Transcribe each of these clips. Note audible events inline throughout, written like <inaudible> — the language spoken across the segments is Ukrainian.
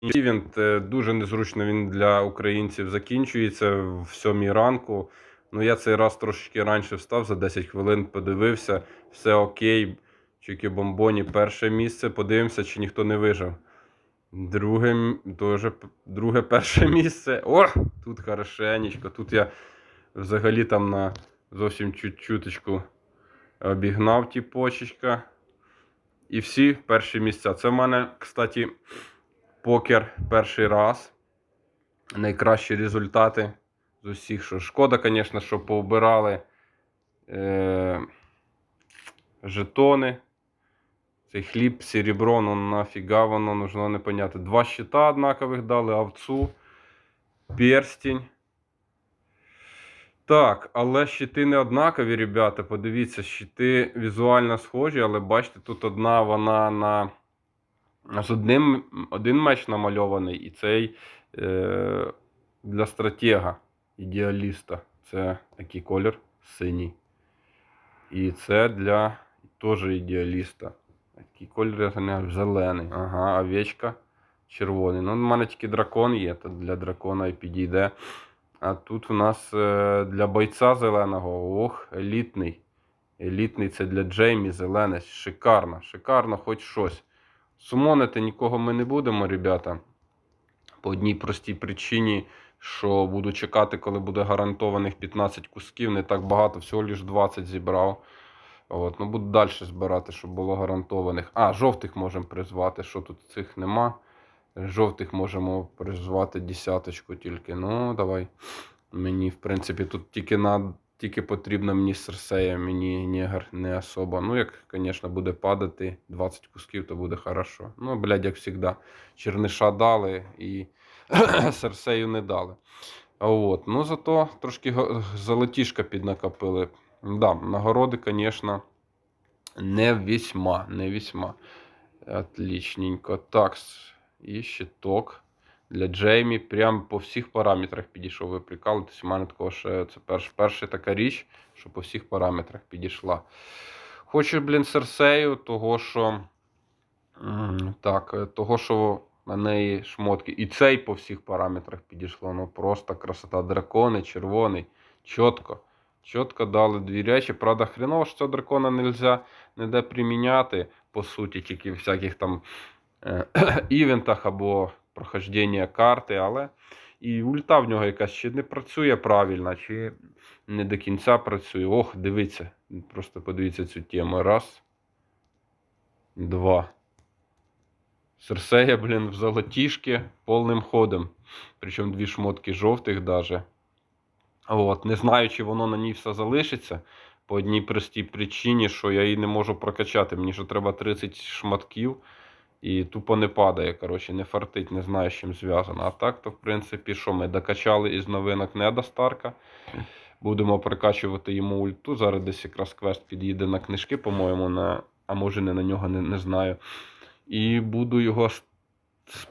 Івент е, дуже незручно він для українців закінчується в сьомій ранку. Ну, я цей раз трошечки раніше встав, за 10 хвилин подивився, все окей. Чики бомбоні, перше місце. Подивимося, чи ніхто не вижив. Друге, п- друге перше <laughs> місце. О! Тут хорошенечко. Тут я взагалі там на зовсім чуть-чуточку обігнав ті почечка. І всі перші місця. Це в мене, кстати, покер перший раз. Найкращі результати з усіх. Що шкода, звісно, що поубирали е- жетони. Цей хліб, серебро, ну нафіга воно нужно не поняти. Два щита однакових дали, овцу, перстень. Так, але щити не однакові, ребята. Подивіться, щити візуально схожі, але бачите, тут одна вона на. З одним один меч намальований, і цей е, для стратега, ідеаліста. Це такий колір синій. І це для теж ідеаліста. Такий колір я зелений. Ага, овечка червоний. Ну, у мене тільки дракон є, то для дракона і підійде. А тут у нас е, для бойця зеленого. Ох, елітний. Елітний це для Джеймі зелене. Шикарно, шикарно, хоч щось. Сумонити нікого ми не будемо, ребята. По одній простій причині, що буду чекати, коли буде гарантованих 15 кусків. Не так багато, всього лиш 20 зібрав. От, ну буду далі збирати, щоб було гарантованих. А, жовтих можемо призвати. Що тут цих нема? Жовтих можемо призвати десяточку тільки. Ну, давай. Мені, в принципі, тут тільки на. Тільки потрібно мені Серсея, мені Негр не особо. Ну, як, звісно, буде падати 20 кусків, то буде хорошо. Ну, блядь, як завжди. Черниша дали і <clears throat> Серсею не дали. От. Ну, зато трошки золотішка піднакопили. Да, нагороди, звісно, не весьма, не весьма. Отличненько. Так, і щиток для Джеймі. Прям по всіх параметрах підійшов. Ви прикалуєтесь, у мене такого ще це перш, перша така річ, що по всіх параметрах підійшла. Хочу, блін, Серсею, того, що. Так, того, що на неї шмотки. І цей по всіх параметрах підійшло. Ну просто красота. Дракони, червоний. Чітко. Чітко дали дві речі. Правда, хреново, що цього дракона нельзя ніде приміняти, по суті, тільки в всяких там е, <clears throat> івентах або прохождення карти, але і ульта в нього якась чи не працює правильно, чи не до кінця працює. Ох, дивіться. Просто подивіться цю тему. Раз. Два. Серсея, блін, в золотішки повним ходом. Причому дві шмотки жовтих даже. От, не знаю, чи воно на ній все залишиться. По одній простій причині, що я її не можу прокачати. Мені ж треба 30 шматків і тупо не падає. Коротше, не фартить, не знаю, з чим зв'язано. А так, то, в принципі, що ми докачали із новинок Неда Старка. Будемо прокачувати йому ульту. Зараз десь якраз квест під'їде на книжки, по-моєму, на... а може не на нього, не, не знаю. І буду його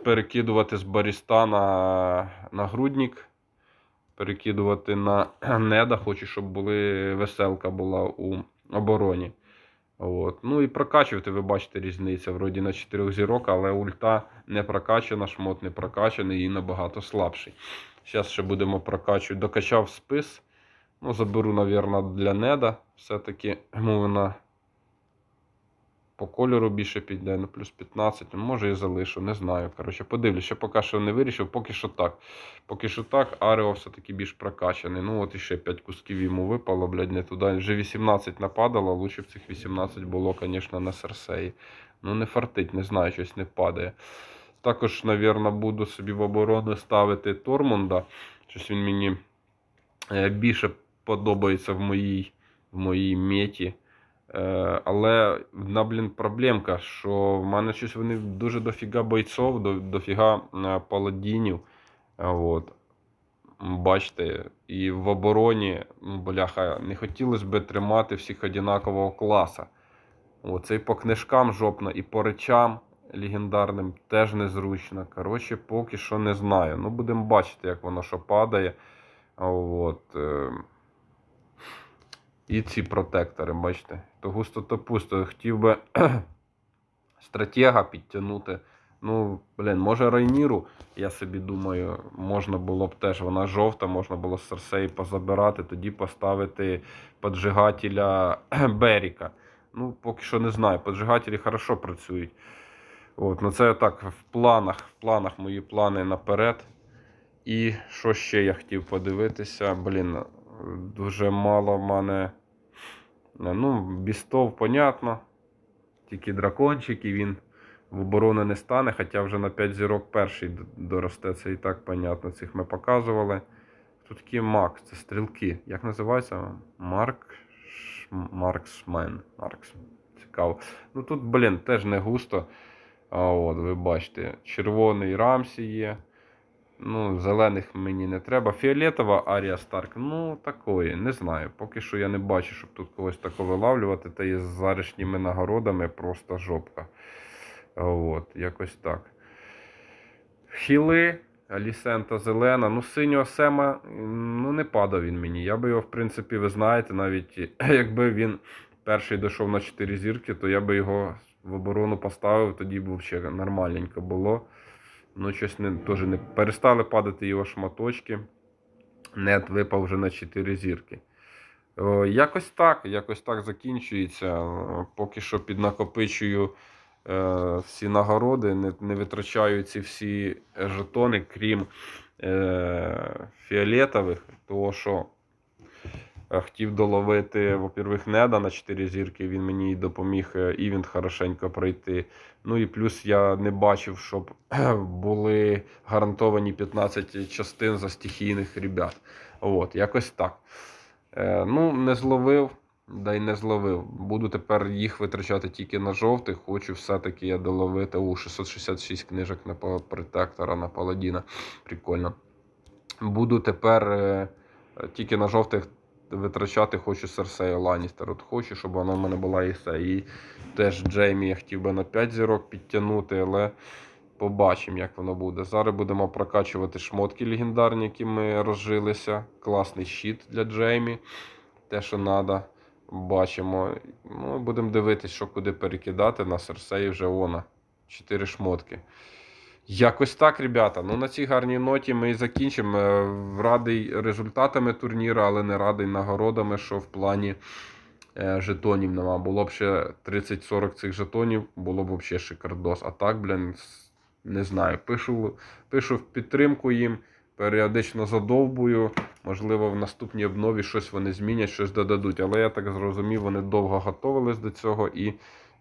перекидувати з баріста на, на грудник. Перекидувати на <clears throat> неда. Хочу, щоб були веселка була у обороні. От. Ну і прокачувати, ви бачите, різниця. Вроді на 4 зірок, але ульта не прокачана, шмот не прокачаний і набагато слабший. Зараз ще будемо прокачувати. Докачав спис. Ну, заберу, мабуть, для неда. Все-таки вона по кольору більше піде, ну плюс 15, ну, може і залишу, не знаю. Коротше, подивлюсь, ще поки що не вирішив, поки що так. Поки що так, Арео все-таки більш прокачаний. Ну от іще 5 кусків йому випало, блядь, не туди. Вже 18 нападало, лучше б цих 18 було, звісно, на Серсеї. Ну не фартить, не знаю, щось не падає. Також, мабуть, буду собі в оборону ставити Тормунда. Щось він мені е, більше подобається в моїй, в моїй меті. Е, але одна, блін, проблемка, що в мене щось вони дуже дофіга бойців, до, дофіга е, паладінів. Е, От. Бачите, і в обороні, бляха, не хотілося б тримати всіх однакового класа. Оце і по книжкам жопно, і по речам легендарним теж незручно. Коротше, поки що не знаю. Ну, будемо бачити, як воно що падає. От. І ці протектори, бачите, то густо то пусто. Хотів би <clears throat> стратега підтягнути. Ну, блін, може Райніру, я собі думаю, можна було б теж, вона жовта, можна було з Серсеї позабирати, тоді поставити поджигателя <clears throat> Беріка. Ну, поки що не знаю. Поджигателі хорошо працюють. От, ну це так в планах, в планах мої плани наперед. І що ще я хотів подивитися? Блін, дуже мало в мене. Ну, бістов, понятно. Тільки дракончик, і він в оборону не стане, хоча вже на 5 зірок перший доросте, це і так понятно. Цих ми показували. Тут такий мак, це стрілки. Як називається? Марк. Марксмен. Маркс. Цікаво. Ну тут, блін, теж не густо. А от, ви бачите, червоний Рамсі є. Ну, зелених мені не треба. Фіолетова Арія Старк, ну такої, не знаю. Поки що я не бачу, щоб тут когось такого вилавлювати. Та є з зарішніми нагородами просто жопка. От, якось так. Хіли, Алісента зелена. Ну, синього Сема, ну не падав він мені. Я би його, в принципі, ви знаєте, навіть <clears throat> якби він перший дійшов на 4 зірки, то я би його в оборону поставив, тоді б взагалі нормальненько було. Ну, щось не, теж не перестали падати його шматочки. Нет випав вже на 4 зірки. О, якось так, якось так закінчується. Поки що піднакопичую е, всі нагороди, не, не витрачаю ці всі жетони, крім е, фіолетових, того що хотів доловити, во-первых, Неда на 4 зірки, він мені допоміг е, івент хорошенько пройти. Ну і плюс я не бачив, щоб були гарантовані 15 частин за стихійних ребят. От, якось так. Е, ну, не зловив, да й не зловив. Буду тепер їх витрачати тільки на жовтих. Хочу все-таки я доловити. У 666 книжок на протектора, на паладіна. Прикольно. Буду тепер е, е, тільки на жовтих витрачати хочу Серсею Ланністер. От хочу, щоб вона в мене була і все. І теж Джеймі я хотів би на 5 зірок підтягнути, але побачимо, як воно буде. Зараз будемо прокачувати шмотки легендарні, які ми розжилися. Класний щит для Джеймі. Те, що треба. Бачимо. Ну, будемо дивитися, що куди перекидати. На Серсеї вже вона. 4 шмотки. Якось так, ребята. Ну на цій гарній ноті ми і закінчимо. Е, Радий результатами турніру, але не радий нагородами, що в плані е, жетонів нема. Було б ще 30-40 цих жетонів, було б взагалі шикардос. А так, блін, не знаю. Пишу, пишу в підтримку їм, періодично задовбую. Можливо, в наступній обнові щось вони змінять, щось додадуть. Але я так зрозумів, вони довго готувались до цього і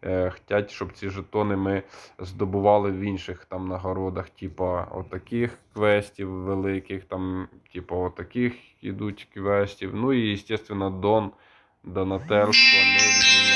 хотять, щоб ці жетони ми здобували в інших там нагородах, типа отаких квестів великих, там, типа отаких ідуть квестів. Ну і, звісно, Дон, Донателство не відміняється.